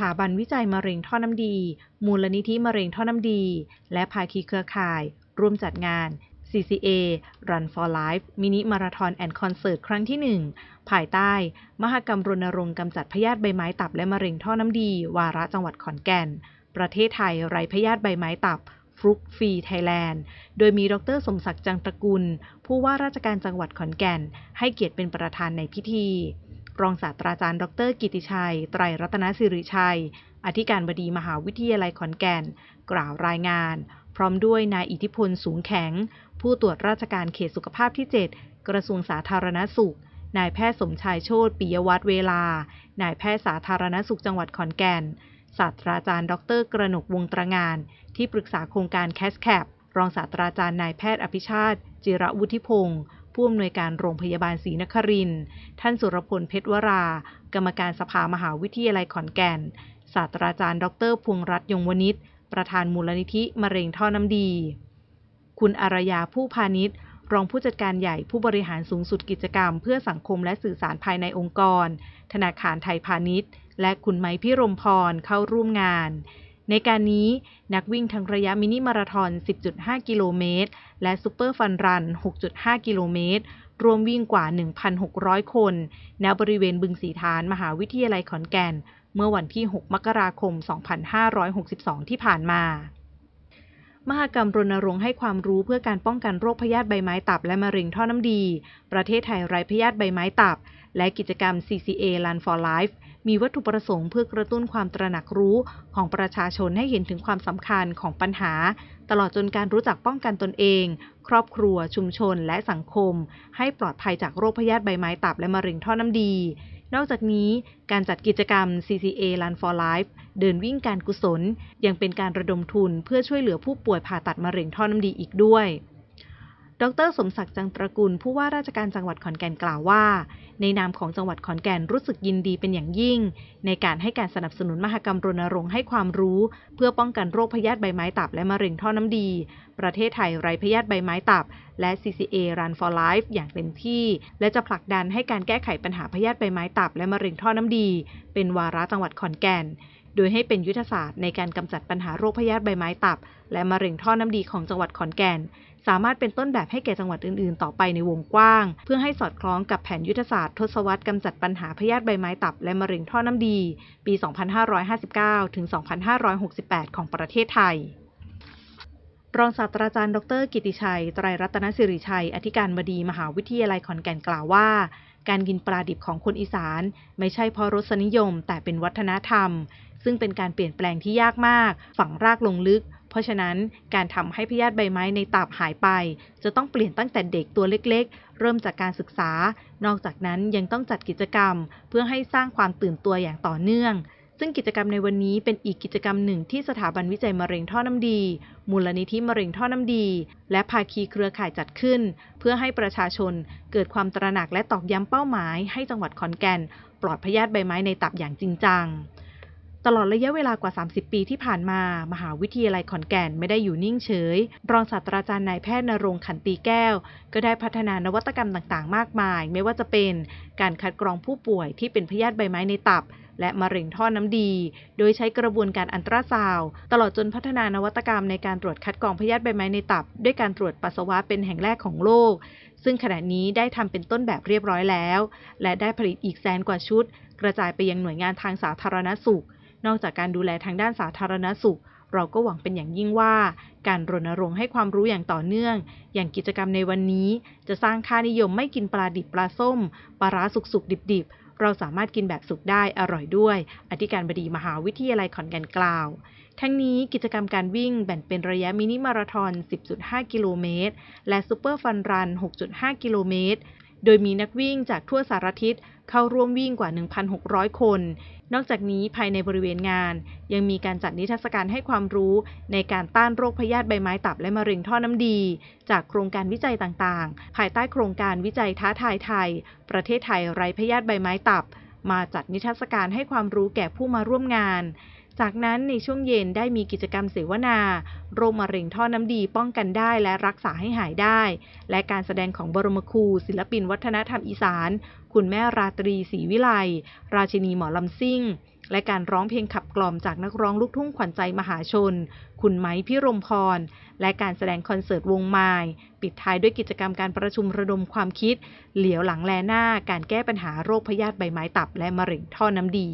ถาบันวิจัยมะเร็งท่อน้ำดี มูลนิธิมะเร็งท่อน้ำดี และภาคีเครือข่าย ร่วมจัดงาน CCA Run for Life มินิมาราธอนแอนด์คอนเสิร์ตครั้งที่ 1 ภายใต้ มหกรรมรณรงค์กำจัดพยาธิใบไม้ตับและมะเร็งท่อน้ำดี วาระจังหวัดขอนแก่น ประเทศไทยไร้พยาธิใบไม้ตับฟลุกฟรีไทยแลนด์ โดยมีดรสมศักดิ์จังตระกุล ผู้ว่าราชการจังหวัดขอนแก่น ให้เกียรติเป็นประธานในพิธี รองศาสตราจารย์ ดร กิติชัย ไตรรัตนสิริชัย อธิการบดีมหาวิทยาลัยขอนแก่น กล่าวรายงาน พร้อมด้วยนายอิทธิพลสูงแข็ง ผู้ตรวจราชการเขตสุขภาพที่ 7 กระทรวงสาธารณสุข นายแพทย์สมชายโชติปิยวัฒน์เวลา นายแพทย์สาธารณสุขจังหวัดขอนแก่น ศาสตราจารย์ ดร กระหนกวงตรงาน ที่ปรึกษาโครงการแคสแคปรองศาสตราจารย์นายแพทย์อภิชาติ จิระวุฒิพงศ์ ผู้อำนวยการโรงพยาบาลศรีนครินทร์ท่านสุรพลเพชรวรา กรรมการสภามหาวิทยาลัยขอนแก่น ศาสตราจารย์ ดรพวงรัตน์ยงวนิชประธานมูลนิธิมะเร็งท่อน้ำดี คุณอารยาผู้พาณิชย์ รองผู้จัดการใหญ่ผู้บริหารสูงสุดกิจกรรม เพื่อสังคมและสื่อสารภายในองค์กร ธนาคารไทยพาณิชย์ และคุณไม้พิรมพรเข้าร่วมงาน ในการนี้นักวิ่งทั้งระยะมินิมาราทอน 10.5 กิโลเมตร และซูเปอร์ฟันรัน 6.5 กิโลเมตร รวมวิ่งกว่า 1,600 คนณบริเวณบึงสีฐานมหาวิทยาลัยขอนแก่น เมื่อวันที่ 6 มกราคม 2562 ที่ผ่านมา มหกรรมรณรงค์ให้ความรู้เพื่อการป้องกันโรคพยาธิใบไม้ตับและมะเร็งท่อน้ำดี ประเทศไทยไร้พยาธิใบไม้ตับ และกิจกรรม CCA Run for Life มีวัตถุประสงค์เพื่อกระตุ้นความตระหนักรู้ของประชาชนให้เห็นถึงความสำคัญของปัญหา ตลอดจนการรู้จักป้องกันตนเอง ครอบครัว ชุมชน และสังคม ให้ปลอดภัยจากโรคพยาธิใบไม้ตับและมะเร็งท่อน้ำดี นอกจากนี้การจัดกิจกรรม CCA Run for Life เดินวิ่งการกุศล ยังเป็นการระดมทุนเพื่อช่วยเหลือผู้ป่วยผ่าตัดมะเร็งท่อน้ำดีอีกด้วย ดรสมศักดิ์จังตระกูลผู้ว่าราชการจังหวัดขอนแก่นกล่าวว่า ในนามของจังหวัดขอนแก่นรู้สึกยินดีเป็นอย่างยิ่ง ในการให้การสนับสนุนมหกรรมรณรงค์ให้ความรู้ เพื่อป้องกันโรคพยาธิใบไม้ตับและมะเร็งท่อน้ำดี ประเทศไทยไร้พยาธิใบไม้ตับ และ CCA Run for Life อย่างเต็มที่ และจะผลักดันให้การแก้ไขปัญหาพยาธิใบไม้ตับ และมะเร็งท่อน้ำดี เป็นวาระจังหวัดขอนแก่นโดยให้เป็นยุทธศาสตร์ในการกำจัดปัญหาโรคพยาธิใบไม้ตับ และมะเร็งท่อน้ำดีของจังหวัดขอนแก่น สามารถเป็นต้นแบบให้แก่จังหวัดอื่นๆ ต่อไปในวงกว้าง เพื่อให้สอดคล้องกับแผนยุทธศาสตร์ทศวรรษกำจัดปัญหาพยาธิใบไม้ตับและมะเร็งท่อน้ำดี ปี 2559 ถึง 2568 ของประเทศไทยรองศาสตราจารย์ ดร กิติชัย ไตรรัตนสิริชัย อธิการบดีมหาวิทยาลัยขอนแก่นกล่าวว่า การกินปลาดิบของคนอีสาน ไม่ใช่เพราะรสนิยม แต่เป็นวัฒนธรรม ซึ่งเป็นการเปลี่ยนแปลงที่ยากมาก ฝังรากลงลึก เพราะฉะนั้นการทำให้พยาธิใบไม้ในตับหายไป จะต้องเปลี่ยนตั้งแต่เด็กตัวเล็กๆ เริ่มจากการศึกษา นอกจากนั้นยังต้องจัดกิจกรรม เพื่อให้สร้างความตื่นตัวอย่างต่อเนื่อง ซึ่งกิจกรรมในวันนี้เป็นอีกกิจกรรมหนึ่งที่สถาบันวิจัยมะเร็งท่อน้ำดี มูลนิธิมะเร็งท่อน้ำดี และภาคีเครือข่ายจัดขึ้น เพื่อให้ประชาชนเกิดความตระหนักและตอกย้ำเป้าหมาย ให้จังหวัดขอนแก่น ปลอดพยาธิใบไม้ในตับอย่างจริงจัง ตลอดระยะเวลากว่า 30 ปีที่ผ่านมา มหาวิทยาลัยขอนแก่นไม่ได้อยู่นิ่งเฉย รองศาสตราจารย์นายแพทย์นรงขันตีแก้ว ก็ได้พัฒนานวัตกรรมต่างๆ มากมาย ไม่ว่าจะเป็นการคัดกรองผู้ป่วยที่เป็นพยาธิใบไม้ในตับ และมะเร็งท่อน้ำดี โดยใช้กระบวนการอันตราซาวตลอดจนพัฒนานวัตกรรมในการตรวจคัดกรองพยาธิใบไม้ในตับ ด้วยการตรวจปัสสาวะเป็นแห่งแรกของโลก ซึ่งขณะนี้ได้ทำเป็นต้นแบบเรียบร้อยแล้ว และได้ผลิตอีกแสนกว่าชุด กระจายไปยังหน่วยงานทางสาธารณสุข นอกจากการดูแลทางด้านสาธารณสุขเราก็หวังเป็นอย่างยิ่งว่า การรณรงค์ให้ความรู้อย่างต่อเนื่อง อย่างกิจกรรมในวันนี้ จะสร้างค่านิยมไม่กินปลาดิบปลาส้ม ปลาร้าสุกๆดิบๆ เราสามารถกินแบบสุกได้อร่อยด้วย อธิการบดีมหาวิทยาลัยขอนแก่นกล่าว ทั้งนี้กิจกรรมการวิ่งแบ่งเป็นระยะมินิมาราทอน 10.5 กิโลเมตร และซูเปอร์ฟันรัน 6.5 กิโลเมตร โดยมีนักวิ่งจากทั่วสารทิศ เข้าร่วมวิ่งกว่า 1,600 คน นอกจากนี้ภายในบริเวณงาน ยังมีการจัดนิทรรศการให้ความรู้ในการต้านโรคพยาธิใบไม้ตับและมะเร็งท่อน้ำดี จากโครงการวิจัยต่างๆ ภายใต้โครงการวิจัยท้าทายไทย ประเทศไทยไร้พยาธิใบไม้ตับ มาจัดนิทรรศการให้ความรู้แก่ผู้มาร่วมงาน จากนั้นในช่วงเย็นได้มีกิจกรรมเสวนา โรคมะเร็งท่อน้ำดีป้องกันได้และรักษาให้หายได้ และการแสดงของบรมครู ศิลปินวัฒนธรรมอีสาน คุณแม่ราตรีศรีวิไล ราชินีหมอลำซิ่ง และการร้องเพลงขับกล่อมจากนักร้องลูกทุ่งขวัญใจมหาชน คุณไม้พิรมพร และการแสดงคอนเสิร์ตวงไม้ปิดท้ายด้วยกิจกรรมการประชุมระดมความคิด เหลียวหลังแลหน้า การแก้ปัญหาโรคพยาธิใบไม้ตับและมะเร็งท่อน้ำดี